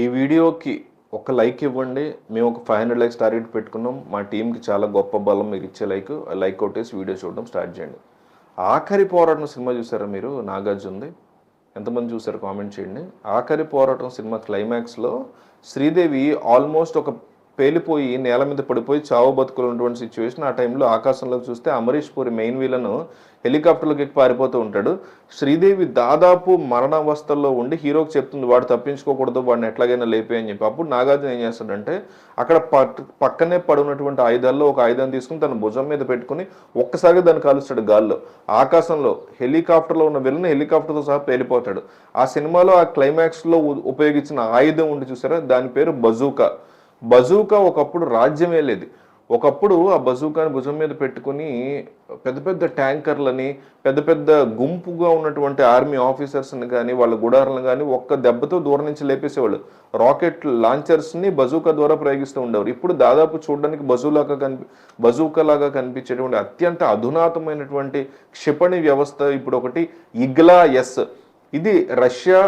ఈ వీడియోకి ఒక లైక్ ఇవ్వండి. మేము ఒక ఫైవ్ హండ్రెడ్ లైక్స్ టార్గెట్ పెట్టుకున్నాం. మా టీంకి చాలా గొప్ప బలం మీరు ఇచ్చే లైక్ లైక్ కొట్టేసి వీడియో చూడడం స్టార్ట్ చేయండి. ఆఖరి పోరాటం సినిమా చూసారా మీరు? నాగార్జున్ది. ఎంతమంది చూసారు? కామెంట్ చేయండి. ఆఖరి పోరాటం సినిమా క్లైమాక్స్లో శ్రీదేవి ఆల్మోస్ట్ ఒక పేలిపోయి నేల మీద పడిపోయి చావు బతుకులు ఉన్నటువంటి సిచ్యువేషన్ ఆ టైంలో ఆకాశంలో చూస్తే అమరీష్ పూరి మెయిన్ విలను హెలికాప్టర్లకి పారిపోతూ ఉంటాడు. శ్రీదేవి దాదాపు మరణావస్థల్లో ఉండి హీరోకి చెప్తుంది వాడు తప్పించుకోకూడదు వాడిని ఎట్లాగైనా లేపే అని చెప్పి. అప్పుడు నాగార్జున ఏం చేస్తాడంటే అక్కడ పక్కనే పడున్నటువంటి ఆయుధాల్లో ఒక ఆయుధం తీసుకుని తన భుజం మీద పెట్టుకుని ఒక్కసారిగా దాన్ని కాలుస్తాడు గాల్లో. ఆకాశంలో హెలికాప్టర్లో ఉన్న వెళ్ళిన హెలికాప్టర్తో సహా పేలిపోతాడు. ఆ సినిమాలో ఆ క్లైమాక్స్లో ఉపయోగించిన ఆయుధం ఉండి చూసారా? దాని పేరు బజూకా బజూకా ఒకప్పుడు రాజ్యమే లేదు. ఒకప్పుడు ఆ బజూకాని భుజం మీద పెట్టుకుని పెద్ద పెద్ద ట్యాంకర్లని పెద్ద పెద్ద గుంపుగా ఉన్నటువంటి ఆర్మీ ఆఫీసర్స్ని కానీ వాళ్ళ గుడారులను కానీ ఒక్క దెబ్బతో దూరం నుంచి లేపేసేవాళ్ళు. రాకెట్ లాంచర్స్ని బజూకా ద్వారా ప్రయోగిస్తూ ఉండేవారు. ఇప్పుడు దాదాపు చూడడానికి బజూలాగా కనిపి బజూకలాగా కనిపించేటువంటి అత్యంత అధునాతమైనటువంటి క్షిపణి వ్యవస్థ ఇప్పుడు ఒకటి ఇగ్లా ఎస్ ఇది రష్యా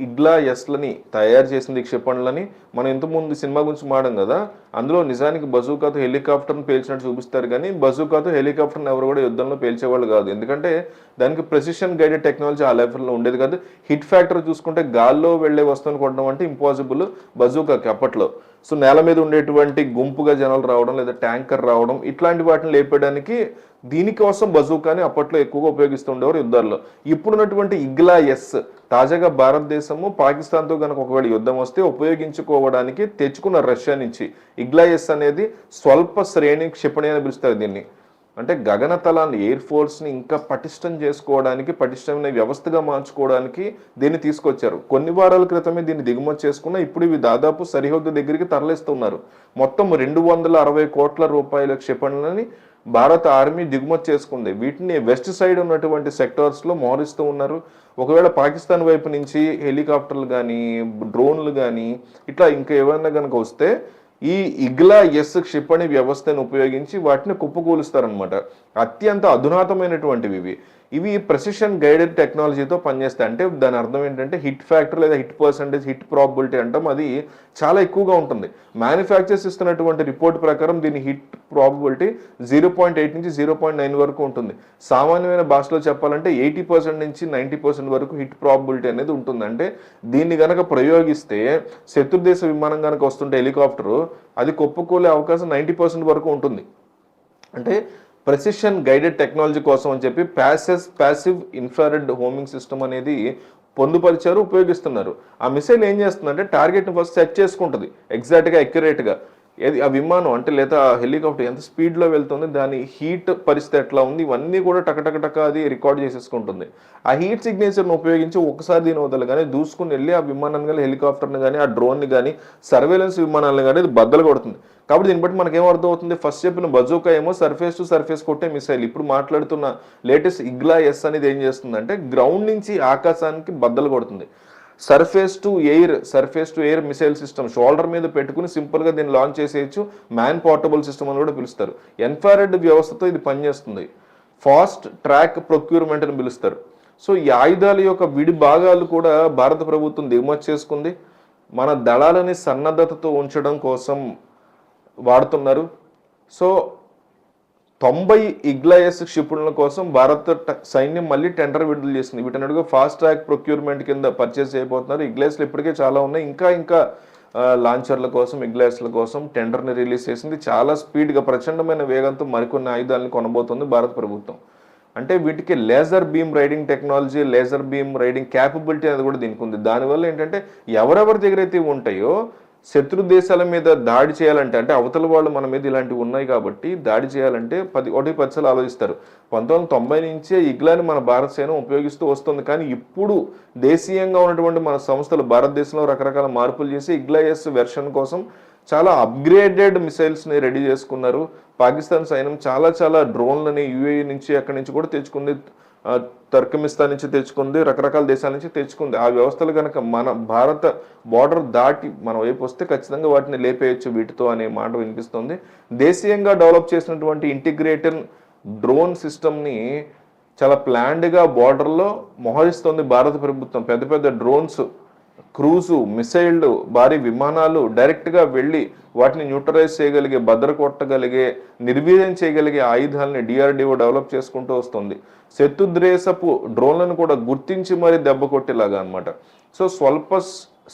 ఇగ్లా ఎస్లని తయారు చేసింది క్షిపణులని మనం ఇంతకుముందు సినిమా గురించి మాడం కదా అందులో నిజానికి బజూకాతో హెలికాప్టర్ని పేల్చినట్టు చూపిస్తారు కానీ బజూకాతో హెలికాప్టర్ని ఎవరు కూడా యుద్ధంలో పేల్చేవాళ్ళు కాదు. ఎందుకంటే దానికి ప్రెసిషన్ గైడెడ్ టెక్నాలజీ ఆ లెవెల్లో ఉండేది కాదు. హిట్ ఫ్యాక్టర్ చూసుకుంటే గాల్లో వెళ్ళే వస్తువుని కొట్టడం అంటే ఇంపాసిబుల్ బజూకాకి అప్పట్లో. సో నేల మీద ఉండేటువంటి గుంపుగా జనాలు రావడం లేదా ట్యాంకర్ రావడం ఇట్లాంటి వాటిని లేపడానికి దీనికోసం బజూకాని అప్పట్లో ఎక్కువగా ఉపయోగిస్తుండేవారు యుద్ధాల్లో. ఇప్పుడున్నటువంటి ఇగ్లా ఎస్ తాజాగా భారతదేశము పాకిస్తాన్తో కనుక ఒకవేళ యుద్ధం వస్తే ఉపయోగించుకోవడానికి తెచ్చుకున్న రష్యా నుంచి ఇగ్లా అనేది స్వల్ప శ్రేణి క్షిపణి అని పిలుస్తారు దీన్ని. అంటే గగనతలాన్ని ఎయిర్ ఫోర్స్ని ఇంకా పటిష్టం చేసుకోవడానికి పటిష్టమైన వ్యవస్థగా మార్చుకోవడానికి దీన్ని తీసుకొచ్చారు. కొన్ని వారాల క్రితమే దీన్ని దిగుమతి చేసుకున్న ఇప్పుడు ఇవి దాదాపు సరిహద్దు దగ్గరికి తరలిస్తున్నారు. మొత్తం రెండు వందల అరవై కోట్ల రూపాయల క్షిపణులని భారత ఆర్మీ దిగుమతి చేసుకుంది. వీటిని వెస్ట్ సైడ్ ఉన్నటువంటి సెక్టార్స్లో మోహరిస్తూ ఉన్నారు. ఒకవేళ పాకిస్తాన్ వైపు నుంచి హెలికాప్టర్లు కానీ డ్రోన్లు కానీ ఇట్లా ఇంకా ఏమైనా కనుక వస్తే ఈ ఇగ్లా ఎస్ క్షిపణి వ్యవస్థను ఉపయోగించి వాటిని కుప్పకూలుస్తారనమాట అత్యంత అధునాతమైనటువంటివి ఇవి. ఇవి ప్రెసిషన్ గైడెడ్ టెక్నాలజీతో పనిచేస్తాయి. అంటే దాని అర్థం ఏంటంటే హిట్ ఫ్యాక్టర్ లేదా హిట్ పర్సంటేజ్ హిట్ ప్రాబిలిటీ అంటాం. అది చాలా ఎక్కువగా ఉంటుంది. మ్యానుఫ్యాక్చర్స్ ఇస్తున్నటువంటి రిపోర్ట్ ప్రకారం దీని hit probability zero point eight నుంచి జీరో పాయింట్ నైన్ వరకు ఉంటుంది. సామాన్యమైన భాషలో చెప్పాలంటే ఎయిటీ పర్సెంట్ నుంచి నైంటీ పర్సెంట్ వరకు హిట్ ప్రాబిలిటీ అనేది ఉంటుంది. అంటే దీన్ని గనక ప్రయోగిస్తే శత్రుదేశ విమానం కనుక వస్తుంటే హెలికాప్టర్ అది కొప్పుకోలే అవకాశం నైంటీ పర్సెంట్ వరకు ఉంటుంది. అంటే ప్రెసిషన్ గైడెడ్ టెక్నాలజీ కోసం అని చెప్పి ప్యాసెస్ ప్యాసివ్ ఇన్ఫ్రారెడ్ హోమింగ్ సిస్టమ్ అనేది పొందుపరిచారు ఉపయోగిస్తున్నారు. ఆ మిసైల్ ఏం చేస్తుందంటే టార్గెట్ని ఫస్ట్ సెట్ చేసుకుంటుంది. ఎగ్జాక్ట్గా అక్యురేట్గా ఏది ఆ విమానం అంటే లేదా హెలికాప్టర్ ఎంత స్పీడ్లో వెళ్తుంది దాని హీట్ పరిస్థితి ఎట్లా ఉంది ఇవన్నీ కూడా టకటకటక అది రికార్డ్ చేసేసుకుంటుంది. ఆ హీట్ సిగ్నేచర్ను ఉపయోగించి ఒకసారి దీని వదలు కానీ దూసుకుని వెళ్ళి ఆ విమానాన్ని కానీ హెలికాప్టర్ని కానీ ఆ డ్రోన్ని కానీ సర్వేలెన్స్ విమానాలను కానీ ఇది బద్దలు కొడుతుంది. కాబట్టి దీన్ని బట్టి మనకేం అర్థం అవుతుంది ఫస్ట్ చెప్పిన బజూకా ఏమో సర్ఫేస్ టు సర్ఫేస్ కొట్టే మిసైల్ ఇప్పుడు మాట్లాడుతున్న లేటెస్ట్ ఇగ్లా ఎస్ అనేది ఏం చేస్తుందంటే గ్రౌండ్ నుంచి ఆకాశానికి బద్దలు కొడుతుంది. Surface to air surface to air missile system shoulder మీద పెట్టుకుని సింపుల్గా దీన్ని లాంచ్ చేసేయచ్చు. మ్యాన్ పోర్టబుల్ సిస్టమ్ అని కూడా పిలుస్తారు. ఎన్ఫారెడ్ వ్యవస్థతో ఇది పనిచేస్తుంది. ఫాస్ట్ ట్రాక్ ప్రొక్యూర్మెంట్ అని పిలుస్తారు. సో ఈ ఆయుధాల యొక్క విడి భాగాలు కూడా భారత ప్రభుత్వం దిగుమతి చేసుకుంది. మన దళాలని సన్నద్ధతతో ఉంచడం కోసం వాడుతున్నారు. సో తొంభై ఇగ్లాయస్ క్షిపణుల కోసం భారత ట- సైన్యం మళ్ళీ టెండర్ విడుదల చేసింది వీటన్నిటిగా ఫాస్ట్ ట్రాక్ ప్రొక్యూర్మెంట్ కింద పర్చేస్ అయిపోతున్నారు ఇగ్లాయస్లు ఇప్పటికే చాలా ఉన్నాయి. ఇంకా ఇంకా లాంచర్ల కోసం ఇగ్లాయస్ల కోసం టెండర్ని రిలీజ్ చేసింది. చాలా స్పీడ్గా ప్రచండమైన వేగంతో మరికొన్ని ఆయుధాలను కొనబోతుంది భారత ప్రభుత్వం. అంటే వీటికి laser beam riding technology laser beam riding capability అనేది కూడా దీనికి ఉంది. దానివల్ల ఏంటంటే ఎవరెవరి దగ్గర అయితే ఉంటాయో శత్రు దేశాల మీద దాడి చేయాలంటే అంటే అవతల వాళ్ళు మన మీద ఇలాంటివి ఉన్నాయి కాబట్టి దాడి చేయాలంటే పది ఒకటి పచ్చలు ఆలోచిస్తారు. పంతొమ్మిది వందల తొంభై నుంచే ఇగ్లాని మన భారత సేన ఉపయోగిస్తూ వస్తుంది. కానీ ఇప్పుడు దేశీయంగా ఉన్నటువంటి మన సంస్థలు భారతదేశంలో రకరకాల మార్పులు చేసి ఇగ్లాయస్ వెర్షన్ కోసం చాలా అప్గ్రేడెడ్ మిసైల్స్ని రెడీ చేసుకున్నారు. పాకిస్తాన్ సైన్యం చాలా చాలా డ్రోన్లని యూఏఈ నుంచి అక్కడి నుంచి కూడా తెచ్చుకుంది. టర్కమిస్తాన్ నుంచి తెచ్చుకుంది రకరకాల దేశాల నుంచి తెచ్చుకుంది. ఆ వ్యవస్థలు కనుక మన భారత బార్డర్ దాటి మన వైపు వస్తే ఖచ్చితంగా వాటిని లేపేయచ్చు వీటితో అనే మాట వినిపిస్తుంది. దేశీయంగా డెవలప్ చేసినటువంటి ఇంటిగ్రేటెడ్ డ్రోన్ సిస్టమ్ని చాలా ప్లాన్డ్గా బార్డర్లో మోహరిస్తుంది భారత ప్రభుత్వం. పెద్ద పెద్ద డ్రోన్స్ క్రూజు మిసైళ్ళు భారీ విమానాలు డైరెక్ట్గా వెళ్ళి వాటిని న్యూట్రలైజ్ చేయగలిగే భద్ర కొట్టగలిగే నిర్వీర్యం చేయగలిగే ఆయుధాలని డిఆర్డిఓ డెవలప్ చేసుకుంటూ వస్తుంది. శత్రుద్రేసపు డ్రోన్లను కూడా గుర్తించి మరీ దెబ్బ కొట్టేలాగా అనమాట సో స్వల్ప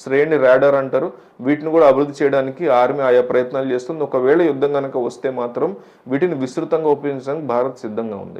శ్రేణి రాడర్ అంటారు. వీటిని కూడా అభివృద్ధి చేయడానికి ఆర్మీ ఆయా ప్రయత్నాలు చేస్తుంది. ఒకవేళ యుద్ధం కనుక వస్తే మాత్రం వీటిని విస్తృతంగా ఉపయోగించడానికి భారత్ సిద్ధంగా ఉంది.